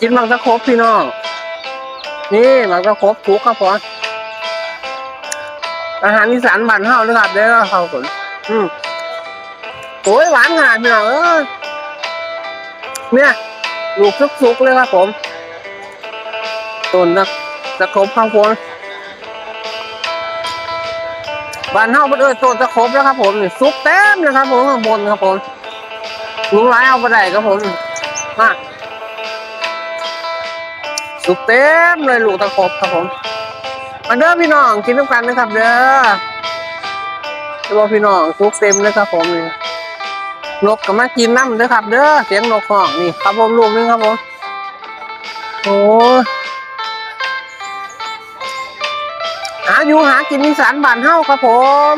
กินมังสะครบพี่น้อง นี่มังสะครบทุกครับผมอาหารอีสานบ้านเฮาเลยครับเด้อเขาคนอืมโอ้ยหวานขนาดพี่น้องเออเนี่ยลูกสุกๆเลยครับผมต้นตะตะครบข้าวโพดบ้านเฮาเพิ่นเอิ้นต้นตะครบแล้วครับผมนี่สุกเต็มเลยครับผมข้างบนครับผมลุงร้ายเอาไปได้ครับผมมา สุกเต็มเลยลูกตะครบครับผม มาเด้อพี่น้องกินน้ำกันนะครับ เด้อจะบอกพี่น้องสุกเต็มเลยครับผมนี่นกก็มากินน้ำเด้อครับ เด้อเสียงนกห้องนี่ครับผมลูกนึงครับผมโอ้ยหาอยู่หากินอีสานบ้านเฮาครับผม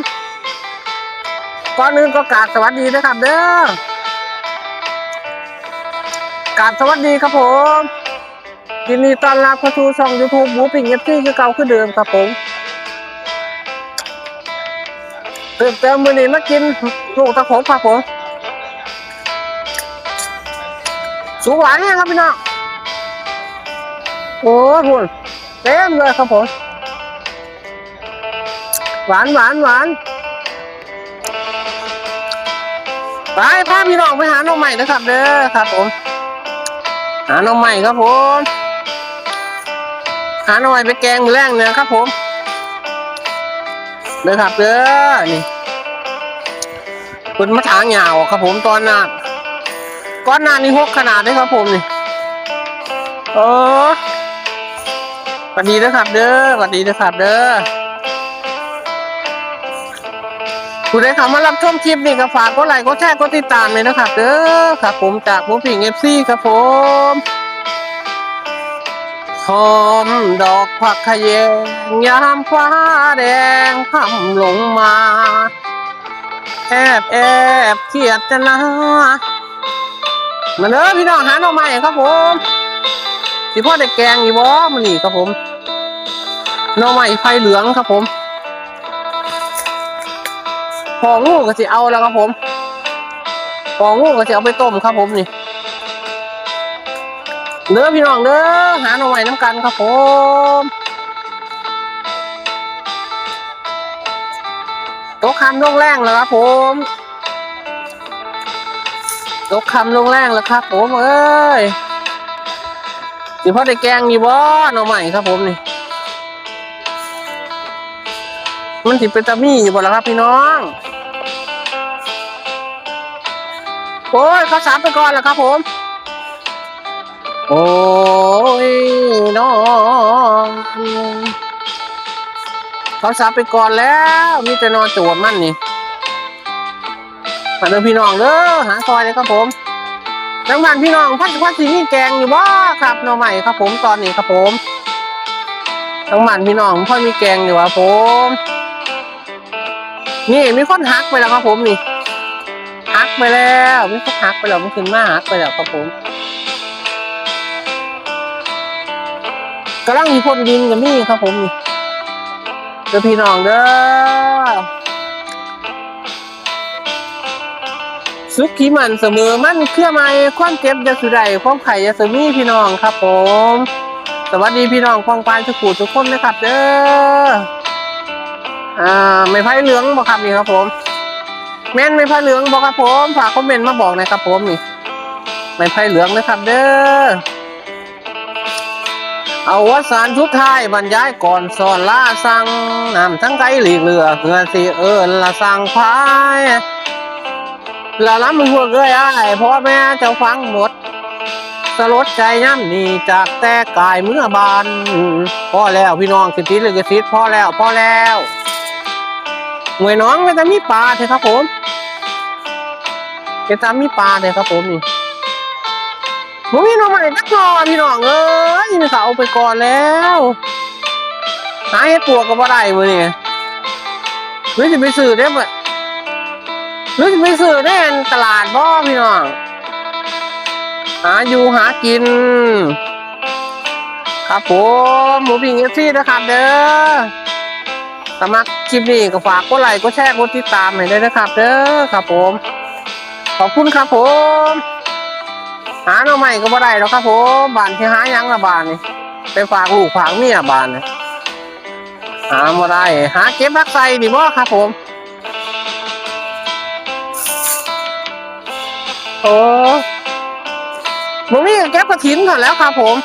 ก่อนอื่นก็กราบสวัสดีนะครับ เด้อกราบสวัสดีครับผม ยินดีต้อนรับเข้าสู่ช่อง YouTube หมูปิ่งเอฟซีคือเก่าคือเดิมครับผมเติมเติมมือนี้มากินลูกตะโขบครับผมสูงหวานเนี่ครับพี่น้องโอ้ยคุณเต็มเลยครับผมหวานหวานหวานไปพาพี่น้องไปหาน้องใหม่นะครับเด้อครับผมหาน้องใหม่ครับผม หาหน่อยไปแกงมือแรงเนี่ยครับผมเด้อครับเด้อนี่คุณมาถางยาวครับผมตอนน้าก้อนหน้านี่หกขนาดเลยครับผมนี่โอ้สวัสดีนะครับ เด้อสวัสดีนะครับเด้อผู้ใดเข้ามารับชมคลิปนี่ก็ฝากกดไลค์กดแชร์กดติดตามเลยนะครับ เด้อครับผมจากหมูผิงเอฟซีครับผม หอมดอกผักขยงยามฟ้าแดงคำลงมาแอบแอบเขียดจะนะมาเด้อพี่น้องหาหน่อไม้ครับผมสิพ่อได้แกงอีบ่มันนี่ครับผมหน่อไม้ไฟเหลืองครับผมพองูก็สิเอาแล้วครับผมพองูก็สิเอาไปต้มครับผมนี่ เด้อพี่น้องเด้อหาหน่อไม้น้ำกันครับผมตกคำลงแรงแล้วครับผมตกคำลงแรงแล้วครับผมเอ้ยสิพ่อได้แกงอยู่บ่หน่อไม้ครับผมนี่มันสิเป็นตะมี่อยู่บ่ล่ะครับพี่น้องโอ้ยเขาสามไปก่อนแล้วครับผม โอ้ยน้องเขาสับไปก่อนแล้ว มีแต่นอนจวดมั่นนี่มาเดินพี่น้องเด้อหาซอยเลยครับผมจังหวัดพี่น้องพัดพัดสีนี่แกงอยู่บ่ครับหน่อใหม่ครับผมตอนนี้ครับผมจังหวัดพี่น้องพ่อมีแกงอยู่ว่ะผม นี่มีคนหักไปแล้วครับผมนี่หักไปแล้วมีคนหักไปแล้วมันขึ้นมาหักไปแล้วครับผม กำลังมีพ่นดินกับนี่ครับผมนี่เด้อพี่น้องเด้อสุขีมันเสมอมันเครื่อไม้ความเจ็บยาสุดใดความไข่ยาสมีพี่น้องครับผม สวัสดีพี่น้องฟองปานสุขูทุกคนนะครับเด้ออ่าไม่ไพ่เหลืองบอกครับนี่ครับผมแม่นไม่ไพ่เหลืองบอกครับผมฝากคอมเมนต์มาบอกหนะครับผมนี่ไม่ไพ่เหลืองนะครับเด้อ เอาวสารชุดท้ายบรรยายก่อนสอนลาสั่งนำทั้งไกลหลีกเรือเพื่อสิเอิญละสั่งพายละล้ำพวกเอ้ยอ้ายพ่อแม่จ้าฟังหมด สลดใจย่ำนี่จากแต่กายเมื่อบานพ่อแล้วพี่น้องสิทธิหรือกสิทธิพ่อแล้วพ่อแล้วหน่วยน้องไม่จะมีปลาเถอะครับผมจะทำมีปลาเถอะครับผมนี่ มึงมีหน้องใหม่นักนอพี่น้องเอ้ยมีเขาเอาไปก่อนแล้วหาให้ปวกก็บ่ได้มือนี่หรือจะไปซื้อได้บ่หรือจะไปซื้อได้อันตลาดบ่พี่น้องหาอยู่หากิน ครับผมหมูพิงเอฟซีนะครับเด้อสมัครคลิปนี้ก็ฝากกดไลค์กดแชร์กดติดตามให้ด้วยนะครับ เด้อครับผม ขอบคุณครับผม หาหน่อใหม่ก็บ่ได้หรอกครับผมบ้านที่หายังละบ้านนี่ไปฝากลูกฝากเมียบ้านนี่หาบ่ได้ หาเก็บรักใส่ดีบ่ครับผม โอ้บ่มีก็เก็บกระถินก่อนแล้วครับผม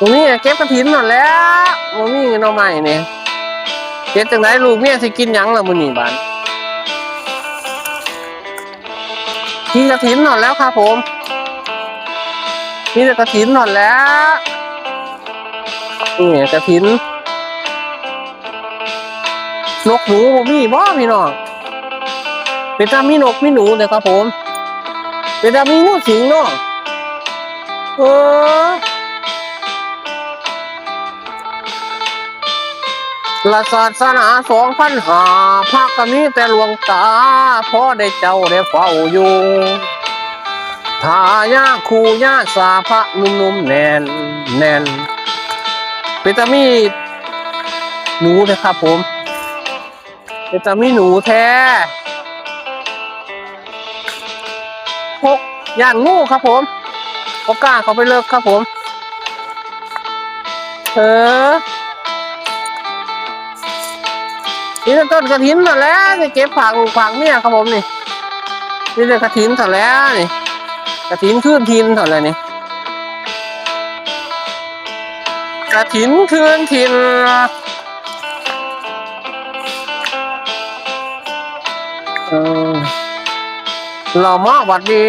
บ่มีก็เก็บกระถินก่อนแล้วบ่มีหน่อใหม่นี่เก็บจังไดลูกเมียสิกินยังล่ะมื้อนี้บ้าน มีกระถินหน่อนแล้วครับผม มีแต่กระถินหน่อนแล้วนี่กระถินนกหนูผมมีบ่พี่น้องเป็นตามีนกมีหนูเลยครับผมเป็นตามีงูสิงเนาะเออ ละศาสนาสองพันหาภาคก็มีแต่หลวงตาพ่อได้เจ้าได้เฝ้าอยู่ทายาคูยาสาพระนุ่มๆแน่นแน่นเป็นตามีหนูเลยครับผมเป็นตามีหนูแท้พกย่านงูครับผมปกล้าเขาไปเลิกครับผมเออ นี่ต้นกระถินหมดแล้วนี่เก็บฝากฝากเมียครับผมนี่นี่เลยกระถินถอดแล้วนี่กระถินคืนทินถอดเลยนี่กระถินคืนทินเออเรามาบัดดี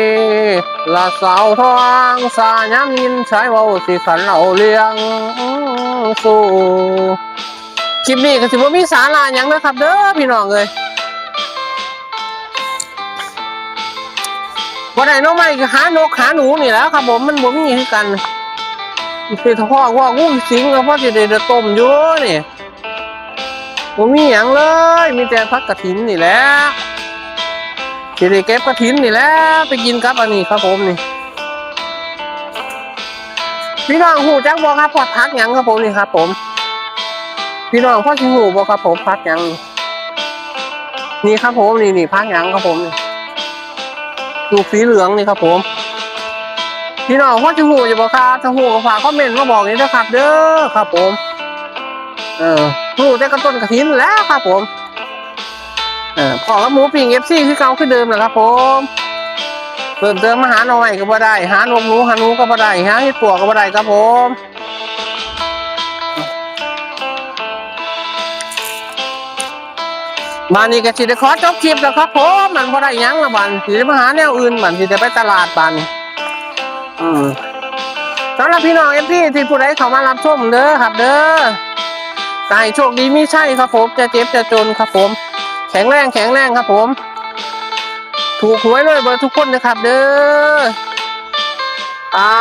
ละสาวทองสายันยินใช้เว้าสิขันเราเลี้ยงสู่ คลิปนี้ก็ถือว่ามีสาระหยังนะครับ เด้อพี่น้องเลยวันไหนน้องใหม่ก็หานกหาหนูนี่แล้วครับผมมันบ่มีคือกันคือถ้าพ่อว่างูสิงก็พ่อจะได้ต้มอยู่นี่บ่มีหยังเลย มีแต่พักกระถินนี่แหละจะได้เก็บกระถินนี่แหละไปกินกับอันนี้ครับผมนี่พี่น้องหูจักบอกครับพอดพักหยังครับผมนี่ครับผม พี่น้องพ่อชิหูบอกครับผมพักยังนี่ครับผมนี่นี่พักยังครับผมนี่ลูสีเหลืองนี่ครับผม พี่น้องพ่อชิหูจะบอกครับถ้าหูก็ฝากคอมเมนต์มาบอกนี่นะครับเด้อครับผม เออหูแต่กระต้นกระถินแล้วครับผมเออพอกับหมูปิ้งเอฟซีคือเก่าคือเดิมนะครับผมเพิ่มเติมมาหาหน่อยก็บ่ได้ หานมหนูหาหนูก็บ่ได้หาเห็ดปวกก็บ่ได้ครับผม บ้านนี้ก็สิได้ขอจบคลิปแล้วครับผมมันบ่ได้หยังละบ้านสิได้มาหาแนวอื่นบ้านสิได้ไปตลาดบ้านอืมสำหรับพี่น้องเอฟซีที่ผู้ใดเข้ามารับชมเด้อครับ เด้อใส่โชคดีมีใช่ครับผม จะเจ็บจะจนครับผม แข็งแรงแข็งแรงครับผม ถูกหวยเลยเบอร์ทุกคนนะครับ เด้ออ่า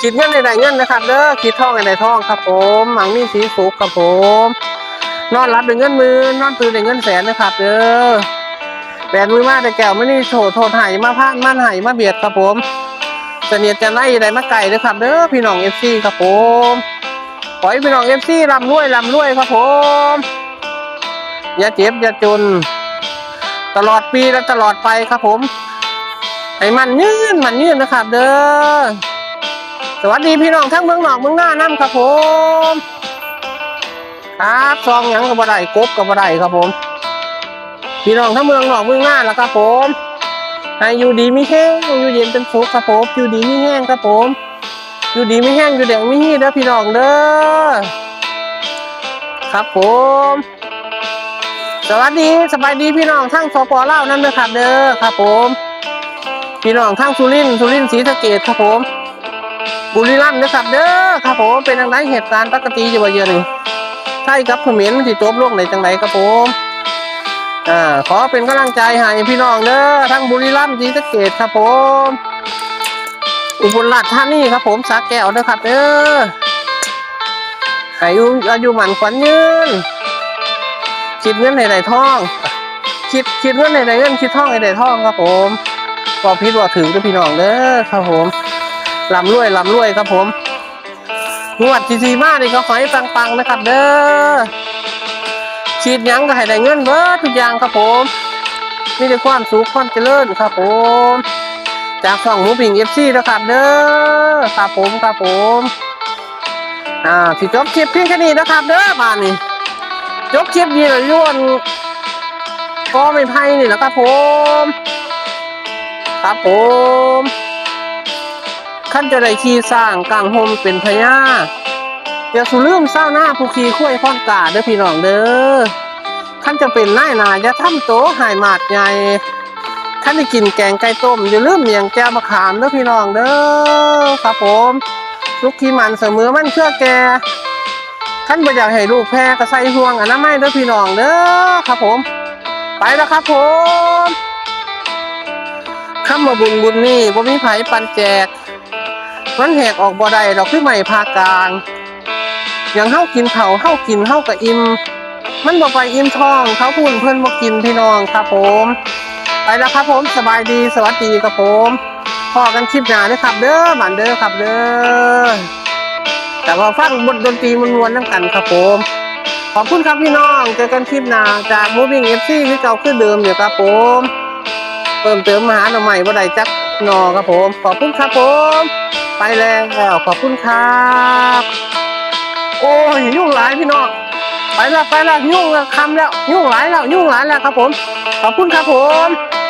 คิดเงินในใดเงินนะครับ เด้อคิดทองในใดทองครับผมหมังมีสีสุขครับผม นอนรับเป็นเงินหมือนอนตื่นเป็นเงินแสนนะครับเด้อแปดมือมาแต่แก้วไม่นี่โถโทษหายมาพานมันหายมาเบียดครับผมเสนียดจะไล่ใดมาไก่เด้อครับเด้อพี่น้องเอฟซีครับผมขอให้พี่น้องเอฟซีร่ำรวยร่ำรวยครับผม อย่าเจ็บอย่าจน ตลอดปีและตลอดไปครับผมให้มันยืนมันยืนนะครับเด้อสวัสดีพี่น้องทั้งเมืองนอกเมืองหน้าน้ำครับผม ครับซองหยังกับบ่ได้กบกับบ่ได้ครับผม พี่น้องทั้งเมืองนอกเมืองหน้าแล้วครับผมให้อยู่ดีไม่แห้งอยู่เย็นเป็นสุขครับผมอยู่ดีไม่แห้งครับผม อยู่ดีไม่แห้งอยู่แดงไม่ฮี้เด้อพี่น้องเด้อครับผม สวัสดีสบายดีพี่น้องทั้งสปเล่านั่นเด้อครับเด้อครับผม พี่น้องทั้งสุรินทร์สุรินทร์ศรีสะเกดครับผมบุรีรัมย์นะครับเด้อครับผมเป็นทางไหนเหตุการณ์ปกติอยู่บ่เยอะนี่ ใช่ครับเขมรมันสิจบลงในจังไดครับผมอ่าขอเป็นกำลังใจให้พี่น้องเด้อทั้งบุรีรัมย์ศรีสะเกดครับผม อุบลราชธานีครับผมสาแก้วเด้อครับเด้ออายุอายุหมันขวัญยืนคิดเงินในใดทองคิดคิดเงินในใดเงินคิดทองในใดทองครับผมก็พิดว่าถึงกับพี่น้องเด้อครับผมลำรวยลำรวยครับผม งวดทีซีมานี่ก็ขอให้ปังๆนะครับ เด้อฉีดยังก็ให้ได้เงินเบิดทุกอย่างครับผมมีแต่ความสุขความเจริญครับผม จากช่องหมูปิงเอฟซีนะครับเด้อครับผมครับผมอ่าสิจบคลิปเพียงแค่นี้นะครับ เด้อบ้านนี้จบคลิปนี้เลยย้วนก็ไม่ไพ่นี่แหละครับผม ครับผม ขั้นจะได้ขี่สร้างกลางโฮมเป็นพญาอย่าสุลืมเศร้าหน้าผู้ขี่ข้วยข้อนกาเด้อพี่น้องเด้อขั้นจะเป็นนายนาอย่าทำโตหายหมาดใหญ่ขั้นได้กินแกงไก่ต้มอย่าลืมเมียงแก้วมะขามเด้อพี่น้องเด้อครับผมลูกขี้มันเสมอมันเชื่อแกขั้นบ่อยากให้ลูกแพ้ก็ใส่ห่วงอันนั้นไม่เด้อพี่น้องเด้อครับผม ไปแล้วครับผมคำว่าบุญบุญนี่บ่มีไผปันแจก มันแหกออกบ่ได้ดอกคือใหม่ภาคกลาง อย่างเฮากินเขาเฮากินเฮาก็อิ่มมันบ่ไปอิ่มท้องเขาพูนเพิ่นบ่กินพี่น้องครับผม ไปแล้วครับผมสบายดีสวัสดีครับผมพอกันคลิปหน้าเด้อครับ เด้อหมันเด้อครับเด้อแต่ว่าฟังบทดนตรีมวนๆนํกันครับผมขอบคุณครับพี่น้องเจอกันคลิปหน้าจาก Moving FC ที่เก่าขึ้นเดิมเดี๋ยวครับผมเพิ่มเติมมาหาหน่อใหม่บ่ได้จักหนอครับผม ขอบคุณครับผม ไปแล้วขอบคุณครับ โอ้ยยุ่งหลายพี่น้องไปแล้วไปแล้วยุ่งแล้วคำแล้วยุ่งหลายแล้วยุ่งหลายแล้วครับผม ขอบคุณครับผม